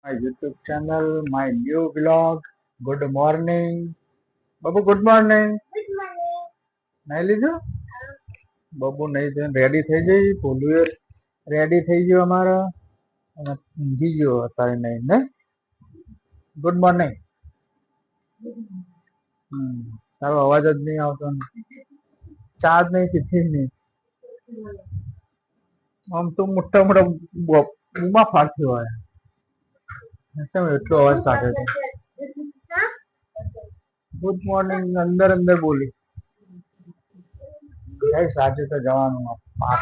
my YouTube channel, my new vlog. Good morning. Babu good morning નહીં લીધું બાબુ નહીં થઈને રેડી થઈ જઈ પોલુએ રેડી થઈ ગયો અમારો અને ઊંઘી ગયો અત્યારે નહીં ને ગુડ મોર્નિંગ તારો અવાજ જ નહીં આવતો ને. ચા જ નહીં પીધી જ નહીં આમ તો મોટા મોટા બૂમા ફાટતી હોય કેમ એટલો અવાજ કાઢે છે? ગુડ મોર્નિંગ અંદર અંદર બોલી. ભાઈ આજે તો જવાનું આ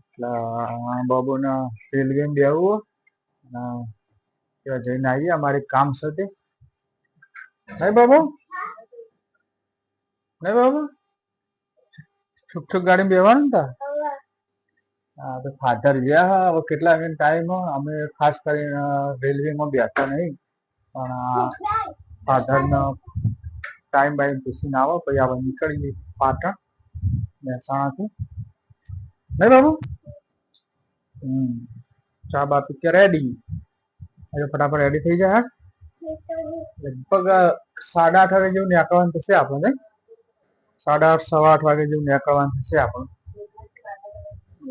એટલે આ ફિલ્ડ ગેમ અને ત્યાં જઈને આવીએ અમારે કામ સાથે તે. નહીં બાબુ? નહીં બાબુ? છુક છુક ગાડી બેવાનું હા તો ફાધર ગયા હવે કેટલા મિનિટ ટાઈમ અમે ખાસ કરીને રેલવેમાં બેઠા નહીં, પણ ફાધરનો ટાઈમ બાઈમ પૂછીને આવો, પછી આપણે નીકળીએ પાટણ મહેસાણાથી નહીં બાબુ? હમ, ચા બા પી રેડી હવે ફટાફટ રેડી થઈ જાય લગભગ સાડા આઠ વાગે જેવું નીકળવાનું થશે આપણને. સાડા આઠ, સવા આઠ વાગે જેવું નીકળવાનું થશે આપણે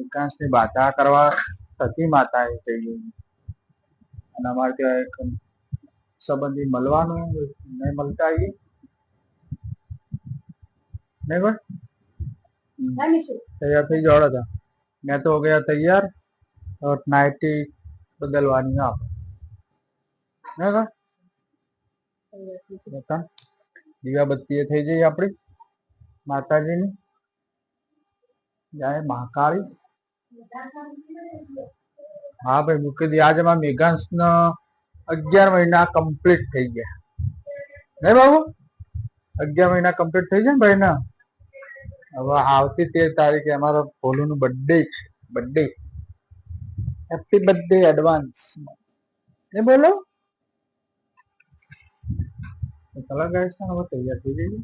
વિકાસની વાતા કરવા સતી માતાએ જઈ અને અમારે ત્યાં એક સંબંધી મળવાનું નહીં મળતા આવીએ નહીં ભાઈ તૈયાર થઈ જવાડો હતા મેં તો ગયા તૈયાર. નાઇટી બદલવાની આપ. દીવાબત્તી એ થઈ જઈ આપણી માતાજીની. જય મહાકાળી. હા ભાઈ મૂકી દી આજે માં મેઘાંશ અગિયાર મહિના કમ્પ્લીટ થઈ ગયા. નહીં બાબુ? અગિયાર મહિના કમ્પ્લીટ થઈ ગયા ભાઈ ના? હવે આવતી તેર તારીખે અમારો ભોલુનું બર્થડે છે બર્થડે હેપી બર્થડે એડવાન્સ એ બોલો? કલા ગાય છે હવે તૈયાર થઈ જઈએ.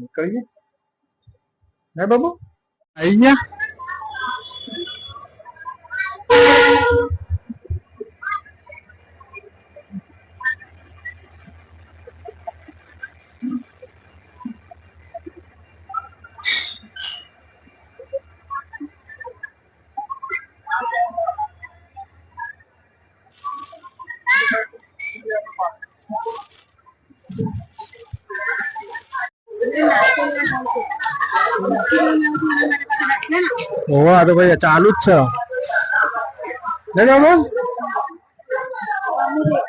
નીકળીએ. નહીં બાબુ? ગયા ઓહો આ તો ભાઈ ચાલુ જ છે Để đâu luôn.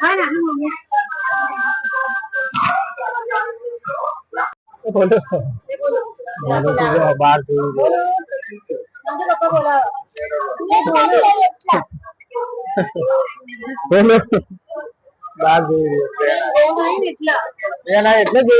Hai nạn luôn nha. बोलो बोलो तो बार तू बोलो बोलो बार तू ये ना इतने भी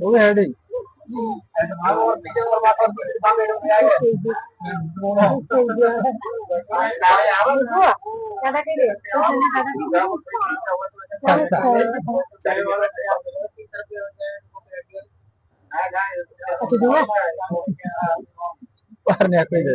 ಹೋಗಿ ಹೇಳಿ ಬಾರ್ನೆ ಹಾಕಿದೆ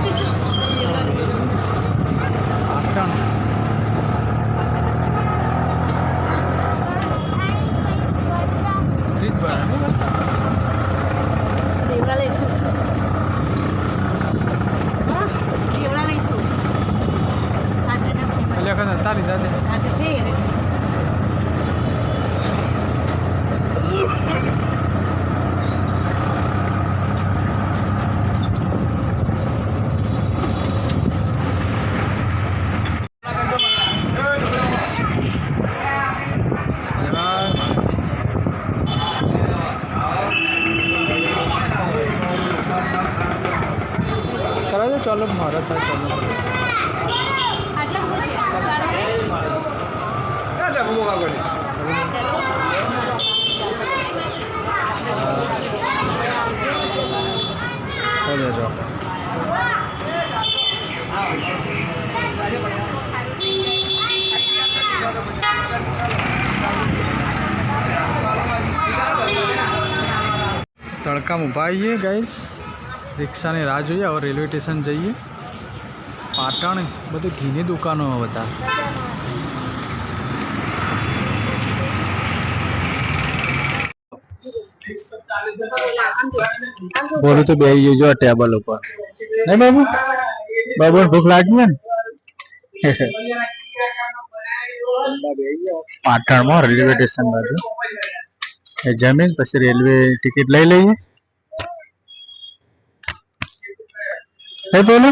દો ચાલો મારા થાય ચાલો આટલા બધું છે ચાલો જો તડકામાં ઊભા આવીએ ગાઈસ રિક્ષાની રાહ જોઈએ હવે રેલવે સ્ટેશન જઈએ પાટણ બધી ઘીની દુકાનો બધા બોલું તો બેસી જજો ટેબલ ઉપર. નહીં બાબુ? બાબુ ભૂખ લાગી ને? પાટણમાં રેલવે સ્ટેશન બાજુ. એ જમીન પછી રેલવે ટિકિટ લઈ લઈએ. હે બોલો?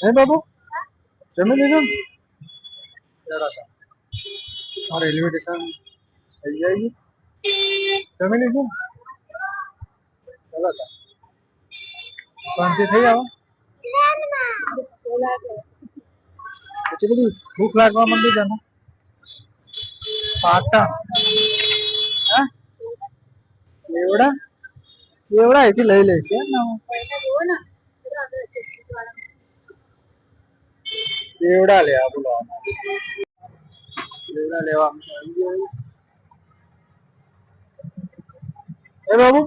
હે બાબુ જમી લીધું ને જરા આ રેલવે સ્ટેશન થઈ જાય જમી લીધું ને ચલો તો શાંતિ થઈ આવો પછી બધી ભૂખ લાગવા માંડી છે ને પાટા હા એવડા એવડા અહીંથી લઈ લે છે એવડા લે આ બોલો એવડા લેવા આવી ગયા એ બાબુ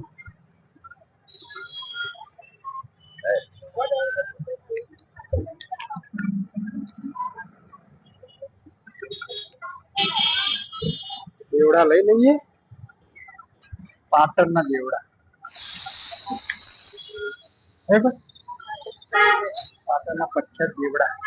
દેવડા લઈ લઈએ પાટણના દેવડા હે ભાઈ પાટણના પ્રખ્યાત દેવડા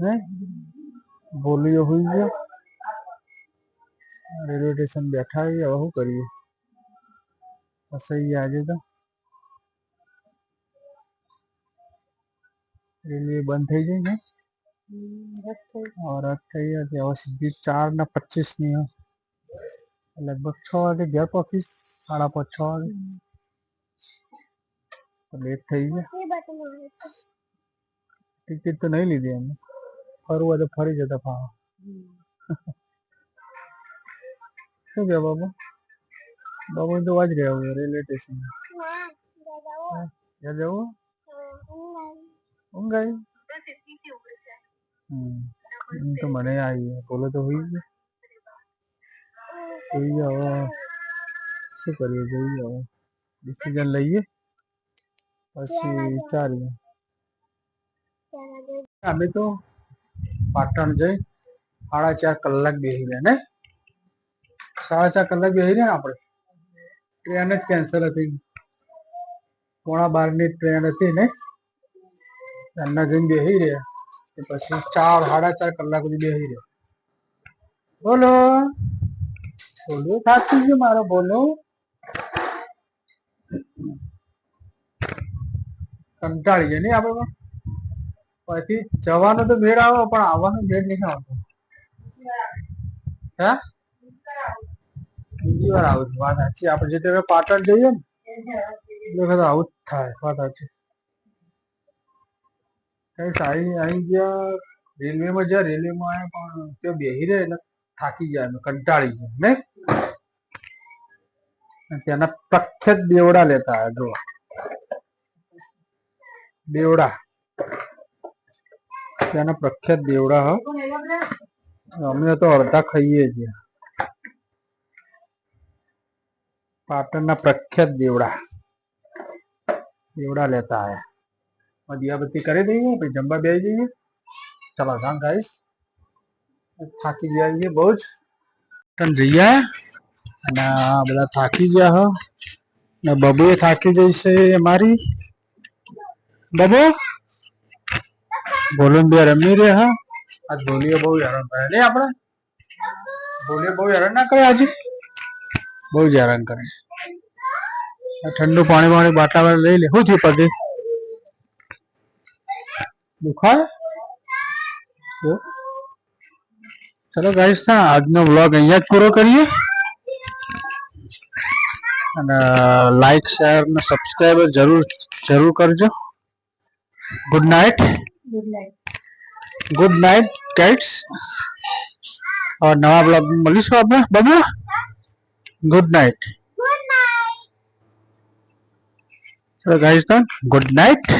હે બોલીઓ હોઈ ગયા રેલવે સ્ટેશન બેઠા છીએ હવે શું કરીએ ફસાઈ ગયા આજે તો રેલવે બંધ થઈ ગઈ છે હમ, રદ થઈ. और रद થઈ ગયા છે હવે સીધી ચાર ને પચીસ ની છે. લગભગ છ વાગે ઘેર પહોંચી સાડા પાંચ છ વાગે તો લેટ થઈ ગયા ટિકિટ તો નહીં લીધી અમે ફરવું હોય તો ફરી જતા ફાવે શું કે બાબુ? બાબુ તો વાજ રહ્યા હોય રેલવે સ્ટેશન. ક્યાં જવું? ઊંઘ આવી તો મને આવી બોલો તો હોઈ ગયો. જોઈએ હવે. શું કરીએ? જોઈએ હવે. ડિસિઝન લઈએ? પછી વિચારીએ. અમે તો પાટણ જઈ સાડા ચાર કલાક બેસી રહ્યા, ને? સાડા ચાર કલાક બેસી રહ્યા ને આપણે? ટ્રેન જ કેન્સલ હતી. પોણા બારની ટ્રેન હતી ને? એમના જઈને બેસી રહ્યા. પછી ચાર, સાડા ચાર કલાક સુધી બેસી રહ્યા. બોલો. બોલો, સાચું છે મારો બોલો. કંટાળી જાય નહીં આપણે? પછી જવાનો તો મેળ આવે, પણ આવવાનો મેળ નહીં આવતો. હે? બીજી વાર આવું વાત સાચી. આપણે જે તમે પાટણ જઈએ ને, એ વખત આવું જ થાય, વાત સાચી. કઈ સાઈ અહીં જ્યાં રેલવેમાં જ્યાં રેલવેમાં આવે પણ ત્યાં બેહી રહે એટલે થાકી જાય કંટાળી જાય ને ત્યાંના પ્રખ્યાત બેવડા લેતા આવ્યા જો બેવડા. ત્યાંના પ્રખ્યાત બેવડા હ અમે તો અડધા ખાઈએ છીએ પાટણના પ્રખ્યાત દેવડા દેવડા લેતા આયા દિયાબત્તી કરી દઈએ પછી જમવા બેસી જઈએ ચલો જાણ ગાઈસ થાકી ગયા છીએ બહુ જ પાટણ જઈ આયા અને આ બધા થાકી ગયા હો ને બબુએ થાકી જઈ છે અમારી બબુ બોલુન બે રમી રહ્યા હા આજ બોલીએ બહુ હેરાન કરે નહીં આપણે બોલીએ બહુ હેરાન ના કરે આજે બહુ જ હેરાન કરે આ ઠંડુ પાણી વાળી બાટલા વાળી લઈ લે શું થયું પગે દુખાય જો. ચલો ગાઈસ ના આજનો વ્લોગ અહીંયા જ પૂરો કરીએ અને લાઈક શેર અને સબસ્ક્રાઈબ જરૂર જરૂર કરજો good night good night cats और नवा ब्लॉग मलिश हो आपने बबू good night good night good night